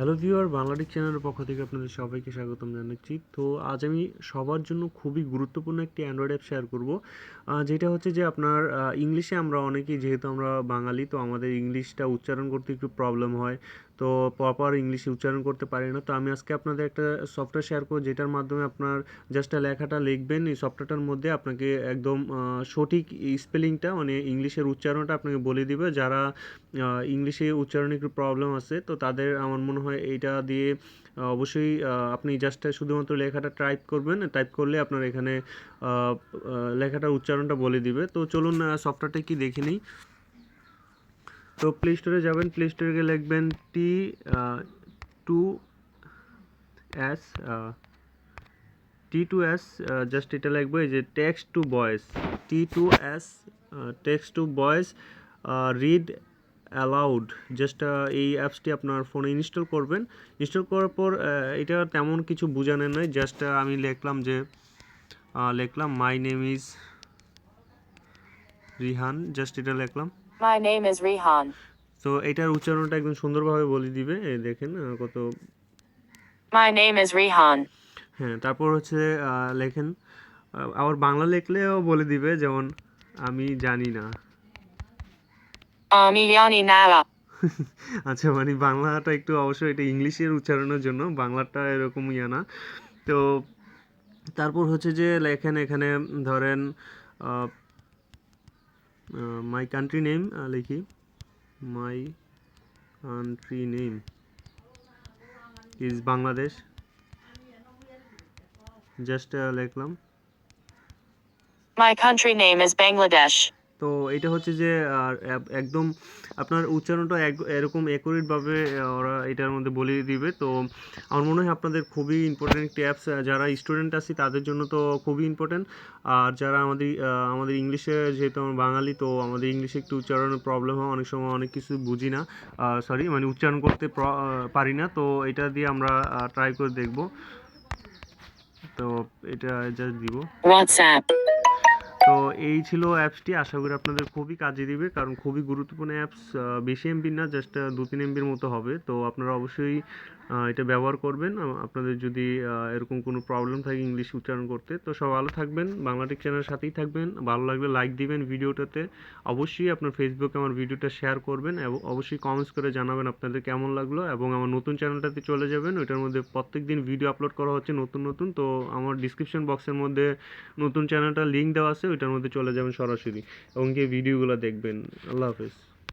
Hello viewer Bangladesh চ্যানেলের পক্ষ থেকে আপনাদের সবাইকে স্বাগতম জানাচ্ছি। তো আজ আমি সবার জন্য খুবই গুরুত্বপূর্ণ একটি অ্যান্ড্রয়েড অ্যাপ শেয়ার করব। যেটা হচ্ছে যে আপনার ইংলিশে আমরা অনেকেই, যেহেতু আমরা বাঙালি, তো আমাদের ইংলিশটা উচ্চারণ করতে একটু প্রবলেম হয়। তো প্রপার ইংলিশে উচ্চারণ করতে পারি না। তো আমি আজকে আপনাদের একটা সফটওয়্যার শেয়ার করব, যেটার মাধ্যমে আপনার জাস্ট লেখাটা লিখবেন, এই সফটওয়্যারটার মধ্যে আপনাকে একদম সঠিক স্পেলিংটা মানে ইংলিশের উচ্চারণটা আপনাকে বলে দিবে। যারা ইংলিশে উচ্চারণে একটু প্রবলেম আছে, তো তাদের আমার মনে হয় এইটা দিয়ে অবশ্যই আপনি জাস্ট শুধুমাত্র লেখাটা টাইপ করবেন টাইপ করলে আপনার এখানে লেখাটার উচ্চারণটা বলে দিবে। তো চলুন সফটওয়্যারটা কি দেখে নিই। তো প্লে স্টোরে যাবেন প্লে স্টোরে গিয়ে লিখবেন T to S T to S just এটা লিখব, এই যে text to voice T to S text to voice read aloud just এই অ্যাপসটি আপনার ফোনে ইনস্টল করবেন। ইনস্টল করার পর এটা তেমন কিছু বোঝানোর নয় জাস্ট আমি লিখলাম যে লিখলাম my name is Rihan just এটা লিখলাম। My name is Rihan. তো এটার উচ্চারণটা একদম সুন্দরভাবে বলে দিবে দেখেন কত My name is Rihan. হ্যাঁ তারপর হচ্ছে লেখেন আবার বাংলা লিখলেও বলে দিবে যেমন আমি জানি না Ami Yani না আচ্ছা মানে বাংলাটা একটু অবশ্যই এটা ইংলিশের উচ্চারণের জন্য বাংলাটা এরকম ইয়া না তো তারপর হচ্ছে যে লেখেন এখানে ধরেন মাই কান্ট্রি নেম লিখি my country name is Bangladesh just লিখলাম My country name is Bangladesh. তো এটা হচ্ছে যে একদম আপনার উচ্চারণটা এক- এরকম অ্যাকুরেটভাবে ওরা এটার মধ্যে বলে দিবে। তো আমার মনে হয় আপনাদের খুবই ইম্পর্টেন্ট একটি অ্যাপস যারা স্টুডেন্ট আছি তাদের জন্য তো খুবই ইম্পর্টেন্ট আর যারা আমাদের আমাদের ইংলিশে যেহেতু আমরা বাঙালি, তো আমাদের ইংলিশে একটু উচ্চারণের প্রবলেম হয়, অনেক সময় অনেক কিছু বুঝি না। সরি মানে উচ্চারণ করতে পারি না। তো এটা দিয়ে আমরা ট্রাই করে দেখব। তো এটা জাস্ট দিব। WhatsApp. তো এই ছিল অ্যাপসটি। আশা করি আপনাদের খুবই কাজে দিবে, কারণ খুবই গুরুত্বপূর্ণ অ্যাপস বেশি এমবি না, জাস্ট দু তিন এমবির মতো হবে। তো আপনারা অবশ্যই এটা ব্যবহার করবেন। আপনাদের যদি এরকম কোনো প্রবলেম থাকে ইংলিশ উচ্চারণ করতে, তো সব ভালো থাকবেন। বাংলাটিক চ্যানেলের সাথেই থাকবেন। ভালো লাগলে লাইক দিবেন ভিডিওটাতে। অবশ্যই আপনার ফেসবুকে আমার ভিডিওটা শেয়ার করবেন এবং অবশ্যই কমেন্টস করে জানাবেন আপনাদের কেমন লাগল এবং আমার নতুন চ্যানেলটাতে চলে যাবেন। ওইটার মধ্যে প্রত্যেক দিন ভিডিও আপলোড করা হচ্ছে নতুন নতুন। তো আমার ডিসক্রিপশন বক্সের মধ্যে নতুন চ্যানেলটার লিঙ্ক দেওয়া আছে। ওইটার মধ্যে চলে যাবেন সরাসরি এবং গিয়ে ভিডিওগুলো দেখবেন। আল্লাহ হাফেজ।